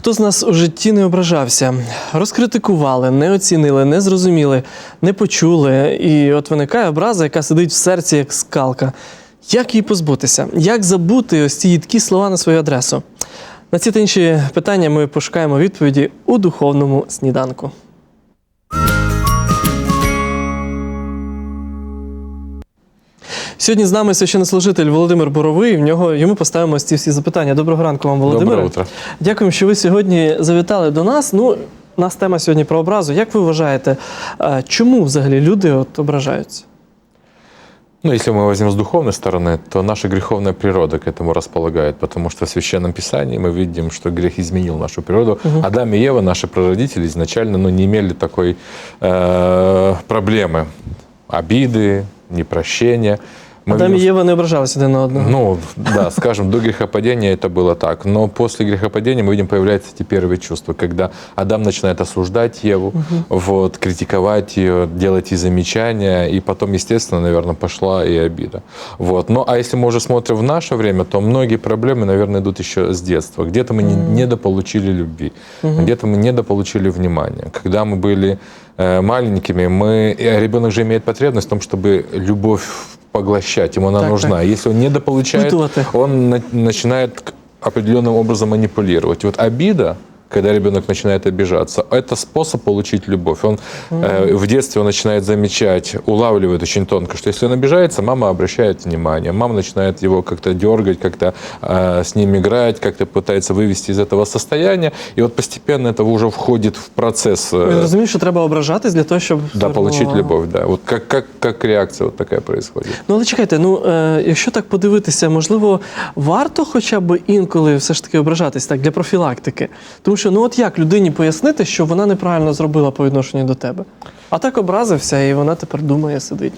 Хто з нас у житті не ображався? Розкритикували, не оцінили, не зрозуміли, не почули. І от виникає образа, яка сидить в серці, як скалка. Як її позбутися? Як забути ось ці їдкі слова на свою адресу? На ці та інші питання ми пошукаємо відповіді у духовному сніданку. Сьогодні з нами священнослужитель Володимир Боровий. В нього йому поставимо ці всі запитання. Доброго ранку вам, Володимире. Доброе утро. Дякуємо, що ви сьогодні завітали до нас. Ну, у нас тема сьогодні про образу. Як ви вважаєте, е, чому взагалі люди от ображаються? Ну, если мы возьмем с духовной стороны, то наша греховная природа к этому располагает, потому что в Священном Писании мы видим, что грех изменил нашу природу. Адам и Ева, наши прародители, изначально ну, не имели такой э, проблемы. Обиды, непрощения. Адам видим, Єва не ображалися один на одного. Ну, да, скажем, до грехопадения это было так. Но после грехопадения мы видим, появляются эти первые чувства, когда Адам начинает осуждать Еву, вот, критиковать ее, делать ей замечания, и потом, естественно, наверное, пошла и обида. Вот. Ну, а если мы уже смотрим в наше время, то многие проблемы, наверное, идут еще с детства. Где-то мы не- недополучили любви, где-то мы недополучили внимания. Когда мы были э, маленькими, мы, и ребенок же имеет потребность в том, чтобы любовь поглощать, ему она Так, нужна. так. Если он недополучает, он на- начинает определенным образом манипулировать. И вот обида, когда ребенок начинает обижаться, это способ получить любовь. Он э, в детстве он начинает замечать, улавливает очень тонко, что если он обижается, мама обращает внимание, мама начинает его как-то дергать, как-то э, с ним играть, как-то пытается вывести из этого состояния. И вот постепенно это уже входит в процесс э, Він розумів, що треба ображатись для того, щоб да, звернула получить увагу. любовь. Да. Вот как, как, как реакция вот такая происходит. Ну, але чекайте, ну е, якщо так подивитися, можливо, варто хоча б інколи все ж таки ображатись так для профілактики. Тому що ну от як людині пояснити, що вона неправильно зробила по відношенню до тебе? А так образився, і вона тепер думає, сидить.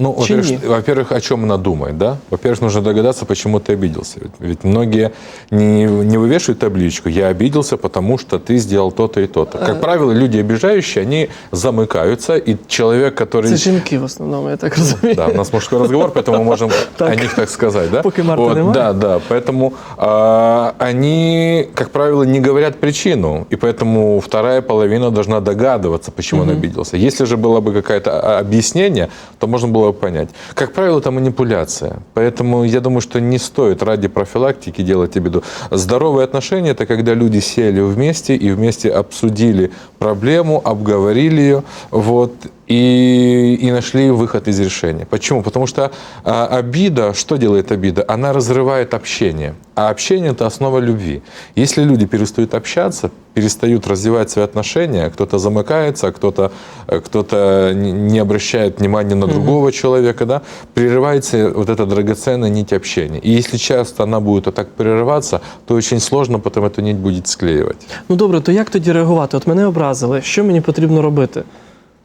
Хм. Ну, Чи во-первых, ні? что- во-первых, о чем она думает, да? Во-первых, нужно догадаться, почему ты обиделся. Ведь, ведь многие не, не вывешивают табличку «я обиделся, потому что ты сделал то-то и то-то». Э. Как правило, люди обижающие, они замыкаются, и человек, который... Це жінки в основному, я так розумію. Да, у нас мужской разговор, поэтому мы можем о них так сказать, да? Поки Марта немає. да, да. Поэтому а, они, как правило, не говорят причину, и поэтому вторая половина должна догадываться, почему он обиделся. Если же было бы какое-то а, объяснение, то можно было бы понять. Как правило, это манипуляция. Поэтому я думаю, что не стоит ради профилактики делать обиду. Здоровые отношения – это когда люди сели вместе и вместе обсудили проблему, обговорили ее, вот, и, и нашли выход из решения. Почему? Потому что а, обида, что делает обида? Она разрывает общение. А общение – это основа любви. Если люди перестают общаться, перестают развивать свои отношения, кто-то замыкается, а кто-то кто не не обращает внимания на другого человека, да, прерывается вот эта драгоценная нить общения. И если часто она будет вот так прерываться, то очень сложно потом эту нить будет склеивать. Ну добре, то як тоді реагувати? От мене образили, що мені потрібно робити?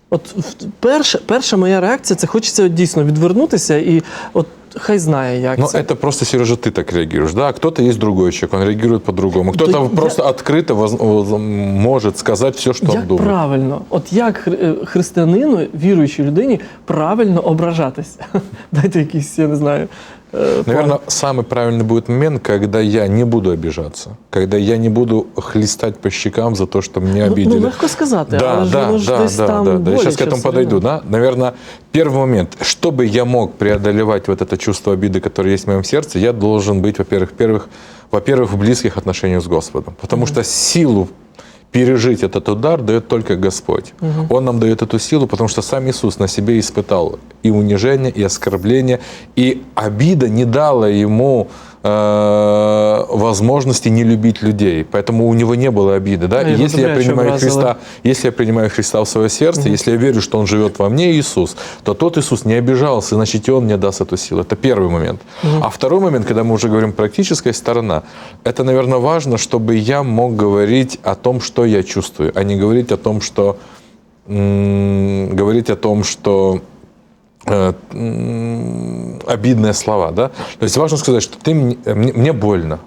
От в- перша, перша моя реакція це хочеться от дійсно відвернутися і от хай знає, як Но це. это просто, Сережа, ты так реагируешь, да? А Кто-то есть другой человек, он реагирует по-другому. Кто-то Да я- просто открыто воз- воз- может сказать все, что он Як думает. правильно, от як хри- е, християнину, віруючій людині, правильно ображатись? Дайте якийсь, я не знаю. план. Наверное, самый правильный будет момент, когда я не буду обижаться, когда я не буду хлестать по щекам за то, что меня Ну, обидели. Ну, легко сказати, Да, але ж да, да, да, там да, да. Я сейчас к этому подойду. Да? Наверное, первый момент, чтобы я мог преодолевать вот это чувство обиды, которое есть в моем сердце, я должен быть, во-первых, первых, во-первых, в близких отношениях с Господом. Потому что силу пережить этот удар дает только Господь. Он нам дает эту силу, потому что сам Иисус на себе испытал и унижение, и оскорбление, и обида не дала ему э, возможности не любить людей. Поэтому у него не было обиды. Да? А И если я принимаю. Христа, если я принимаю Христа в свое сердце, если я верю, что Он живет во мне, Иисус, то тот Иисус не обижался, значит, и Он мне даст эту силу. Это первый момент. А второй момент, когда мы уже говорим практическая сторона, это, наверное, важно, чтобы я мог говорить о том, что я чувствую, а не говорить о том, что м, говорить о том, что э, обидные слова, да? То есть важно сказать, что ты мне, мне- больно.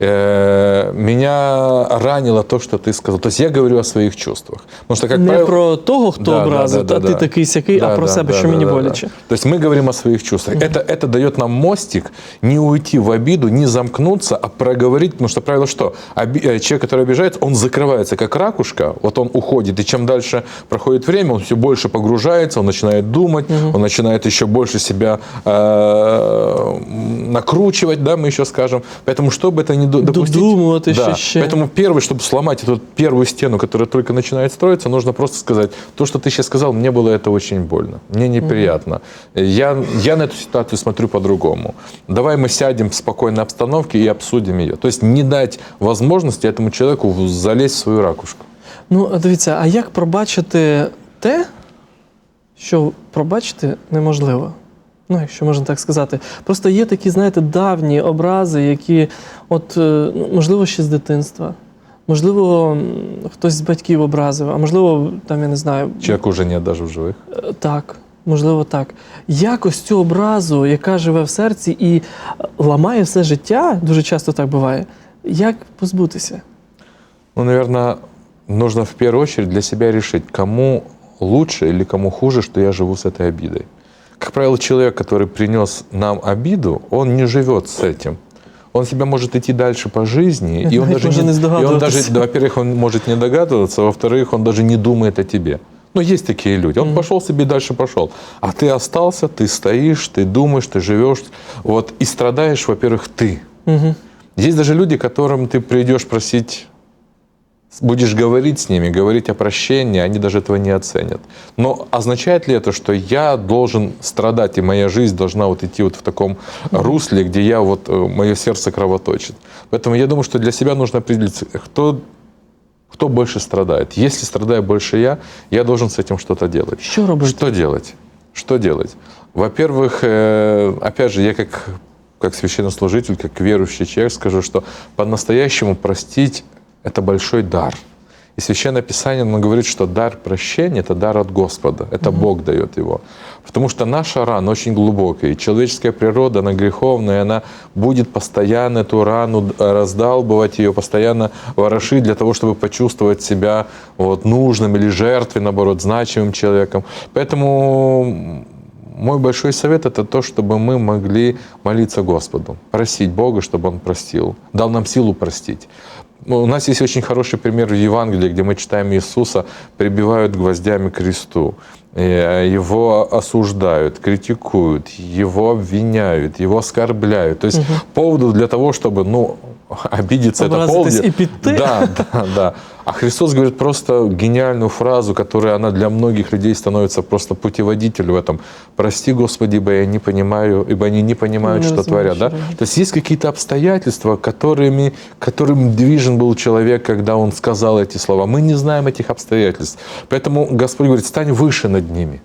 Э, меня ранило то, что ты сказал. То есть я говорю о своих чувствах. Потому что, как Не правило, про того, хто Да, да, образив, да, а да, ти да. такий сякий, а Да, про да, себе, да, що да, мені да, боляче. да. То есть мы говорим о своих чувствах. Это, это дает нам мостик не уйти в обиду, не замкнуться, а проговорить. Потому что правило что? Оби- э, человек, который обижается, он закрывается как ракушка, вот он уходит. И чем дальше проходит время, он все больше погружается, он начинает думать, он начинает еще больше себя э, накручивать, да, мы еще скажем. Поэтому, чтобы это не до- допустить... Додумувати Да. ще ще. Поэтому первый, чтобы сломать эту первую стену, которая только начинает строиться, нужно просто сказать, то, что ты сейчас сказал, мне было это очень больно, мне неприятно. Я, я на эту ситуацию смотрю по-другому. Давай мы сядем в спокойной обстановке и обсудим ее. То есть не дать возможности этому человеку залезть в свою ракушку. Ну, а дивіться, а як пробачити те, що пробачити неможливо? Ну, якщо можна так сказати. Просто є такі, знаєте, давні образи, які, от, е, ну, можливо, ще з дитинства. Можливо, хтось з батьків образив, а можливо, там, я не знаю, Человек уже нет даже в живых. Е, Так, можливо, так. Якось цю образу, яка живе в серці і е, ламає все життя, дуже часто так буває. Як позбутися? Ну, наверное, нужно в первую очередь для себя решить, кому лучше или кому хуже, что я живу с этой обидой. Как правило, человек, который принес нам обиду, он не живет с этим. Он себя может идти дальше по жизни, и он даже не, не и он даже, да, во-первых, он может не догадываться, во-вторых, он даже не думает о тебе. Ну, есть такие люди. Он пошел себе дальше пошел. А ты остался, ты стоишь, ты думаешь, ты живешь. Вот, и страдаешь, во-первых, ты. Угу. Есть даже люди, которым ты придешь просить, будешь говорить с ними, говорить о прощении, они даже этого не оценят. Но означает ли это, что я должен страдать, и моя жизнь должна вот идти вот в таком русле, где я вот, э, мое сердце кровоточит? Поэтому я думаю, что для себя нужно определиться, кто, кто больше страдает. Если страдаю больше я, я должен с этим что-то делать. Що робити? Что делать? Что делать? Во-первых, э, опять же, я как, как священнослужитель, как верующий человек скажу, что по-настоящему простить – это большой дар. И Священное Писание нам говорит, что дар прощения – это дар от Господа, это Бог дает его. Потому что наша рана очень глубокая, и человеческая природа, она греховная, и она будет постоянно эту рану раздалбывать ее, постоянно ворошить для того, чтобы почувствовать себя вот, нужным или жертвой, наоборот, значимым человеком. Поэтому мой большой совет – это то, чтобы мы могли молиться Господу, просить Бога, чтобы Он простил, дал нам силу простить. Ну, У нас есть очень хороший пример в Евангелии, где мы читаем Иисуса, прибивают гвоздями к кресту, э, его осуждают, критикуют, его обвиняют, его оскорбляют. То есть поводу для того, чтобы ну, обидеться, это піти. Да, да, да. А Христос говорит просто гениальную фразу, которая она для многих людей становится просто путеводитель в этом. Прости, Господи, ибо я не понимаю, ибо они не понимают, Не что творят. Да? То есть есть какие-то обстоятельства, которыми, которым движен был человек, когда он сказал эти слова. Мы не знаем этих обстоятельств. Поэтому Господь говорит, стань выше над ними.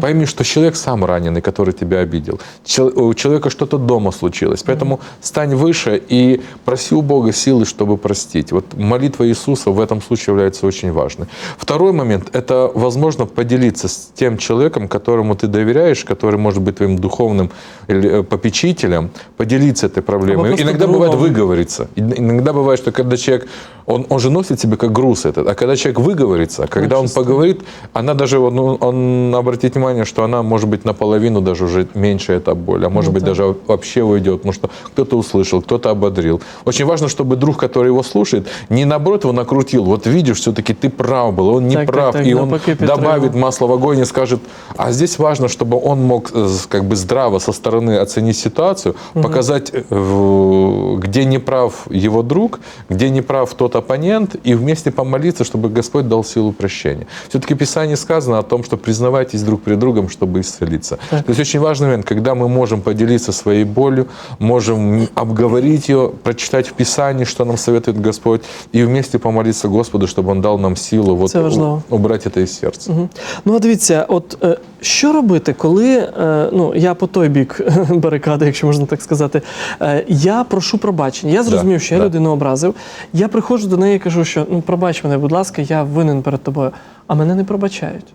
Пойми, что человек сам раненый, который тебя обидел. Чел- У человека что-то дома случилось. Поэтому стань выше и проси у Бога силы, чтобы простить. Вот молитва Иисуса в этом случае является очень важной. Второй момент – это, возможно, поделиться с тем человеком, которому ты доверяешь, который может быть твоим духовным или, э, попечителем, поделиться этой проблемой. просто Иногда бывает другом. выговориться. Иногда бывает, что когда человек, он, он же носит себе как груз этот, а когда человек выговорится, когда он чувствую. поговорит, она даже, вот, ну, он обратит внимание, что она может быть наполовину даже уже меньше эта боль, а может быть даже вообще уйдет, потому что кто-то услышал, кто-то ободрил. Очень важно, чтобы друг, который его слушает, не наоборот его накрутил. Вот видишь, все-таки ты прав был, он не Так, так, прав, так, и он добавит масло в огонь и скажет, а здесь важно, чтобы он мог э, как бы здраво со стороны оценить ситуацию, показать, э, где не прав его друг, где не прав тот оппонент, и вместе помолиться, чтобы Господь дал силу прощения. Все-таки в Писании сказано о том, что признавайтесь друг перед другом, чтобы исцелиться. Так. То есть очень важный момент, когда мы можем поделиться своей болью, можем обговорить ее, прочитать в Писании, что нам советует Господь, и вместе помолиться Господу, чтобы Он дал нам силу вот, Це важливо. у- убрать это из сердца. Мгм. Ну, а дивіться, от е, що робити, коли е, ну я по той бік барикади, якщо можна так сказати, е, я прошу пробачення. Я зрозумів, що я да. людину образив. Я приходжу до неї і кажу, що ну пробач мене, будь ласка, я винен перед тобою, а мене не пробачають.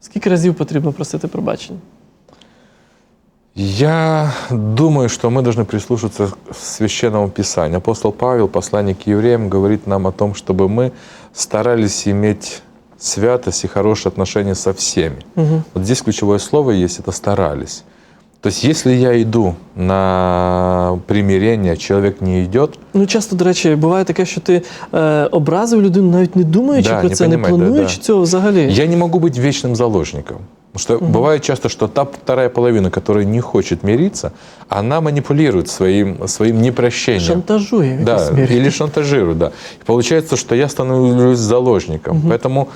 Скільки разів потрібно просити пробачення? Я думаю, что мы должны прислушаться к священному писанию. Апостол Павел, посланник к евреям, говорит нам о том, чтобы мы старались иметь святость и хорошие отношения со всеми. Вот здесь ключевое слово есть, это старались. То есть, если я иду на примирение, а человек не идет, Ну, часто, до речі, буває таке, що ти е, образив людину, навіть не думаючи Да, про не це, не понімаєте, плануючи да. цього взагалі. Я не могу быть вечным заложником. Потому что бывает часто, что та вторая половина, которая не хочет мириться, она манипулирует своим, своим непрощением. Шантажує в Да, якійсь мірі. или шантажирует, да. И получается, что я становлюсь заложником. Поэтому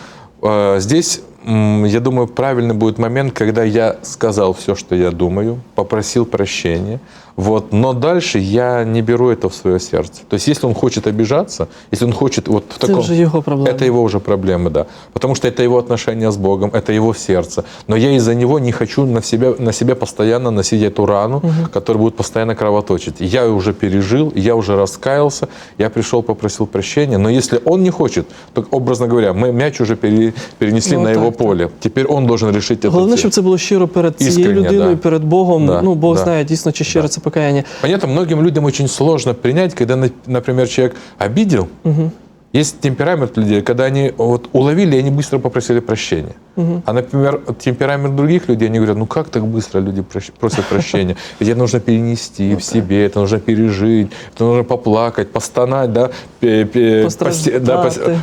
э, здесь, м, я думаю, правильный будет момент, когда я сказал все, что я думаю, попросил прощения, вот, но дальше я не беру это в свое сердце. То есть, если он хочет обижаться, если он хочет вот в Це таком... вже його проблема. Это его уже проблемы, да. Потому что это его отношения с Богом, это его сердце. Но я из-за него не хочу на себя, на себя постоянно носить эту рану, которая будет постоянно кровоточить. Я уже пережил, я уже раскаялся, я пришел, попросил прощения. Но если он не хочет, то, образно говоря, мы мяч уже пере- перенесли Ну, на его так. поле. Теперь он должен решить это. Головне, дело. щоб це було щиро перед цією Іскреннє, людиною, да. перед Богом. Да, Ну, Бог да. знає дійсно, чи щиро це покаяння. Понятно, многим людям очень сложно принять, когда, на- например, человек обидел. Есть темперамент людей, когда они вот уловили, они быстро попросили прощения. А, например, темперамент других людей, они говорят, ну как так быстро люди просят прощения? Ведь это нужно перенести в себе, это нужно пережить, это нужно поплакать, постонать, да,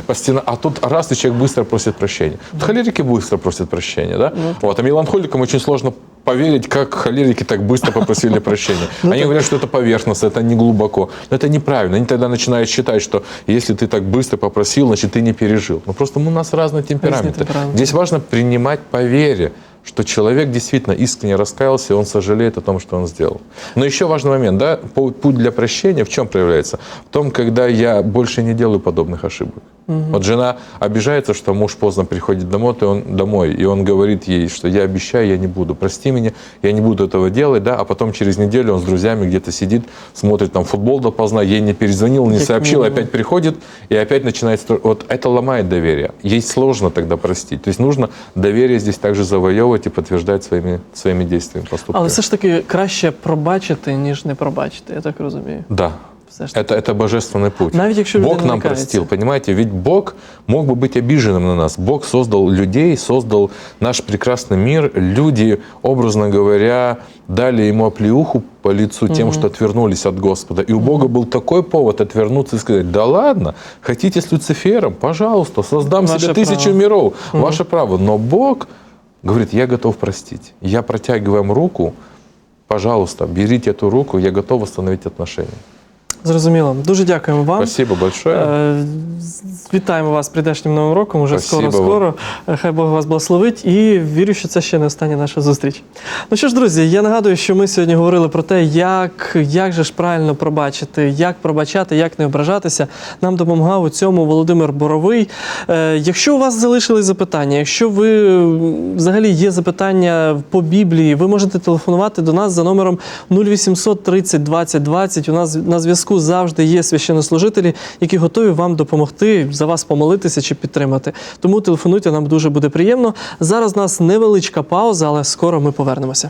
постена- А тут раз, и человек быстро просит прощения. Холерики быстро просят прощения, да? Вот, а меланхоликам очень сложно поверить, как холерики так быстро попросили прощения. Они говорят, что это поверхностно, это не глубоко. Но это неправильно. Они тогда начинают считать, что если ты так быстро попросил, значит, ты не пережил. Ну, просто у нас разные темпераменты. темпераменты. Здесь важно принимать по вере, что человек действительно искренне раскаялся, и он сожалеет о том, что он сделал. Но еще важный момент, да, путь для прощения в чем проявляется? В том, когда я больше не делаю подобных ошибок. Вот жена обижается, что муж поздно приходит домой, и он, домой, и он говорит ей, что я обещаю, я не буду, прости меня, я не буду этого делать, да, а потом через неделю он с друзьями где-то сидит, смотрит там футбол допоздна, ей не перезвонил, не Как сообщил, минимум. опять приходит и опять начинает... Вот это ломает доверие. Ей сложно тогда простить. То есть нужно доверие здесь также завоевывать и подтверждать своими, своими действиями, поступками. Але все ж таки краще пробачити, ніж не пробачити, я так розумію. Да. Все ж таки. Это, это божественный путь. Навіть якщо Бог людина нам не кається. простил, понимаете? Ведь Бог мог бы быть обиженным на нас. Бог создал людей, создал наш прекрасный мир. Люди, образно говоря, дали ему оплеуху по лицу тем, что отвернулись от Господа. И у Бога был такой повод отвернуться и сказать, да ладно, хотите с Люцифером, пожалуйста, создам Ваше себе тысячу право. миров. Ваше право. Но Бог говорит, я готов простить. Я протягиваю вам руку, пожалуйста, берите эту руку, я готов восстановить отношения. Зрозуміло. Дуже дякуємо вам. Спасибо большое. Е, Вітаємо вас з прийдешнім новим роком. Уже скоро, скоро. Е, Хай Бог вас благословить. І вірю, що це ще не остання наша зустріч. Ну що ж, друзі, я нагадую, що ми сьогодні говорили про те, як, як же ж правильно пробачити, як пробачати, як не ображатися. Нам допомагав у цьому Володимир Боровий. Е, якщо у вас залишились запитання, якщо ви взагалі є запитання по Біблії, ви можете телефонувати до нас за номером 0800 30 20 20. У нас на зв'язку завжди є священнослужителі, які готові вам допомогти, за вас помолитися чи підтримати. Тому телефонуйте, нам дуже буде приємно. Зараз у нас невеличка пауза, але скоро ми повернемося.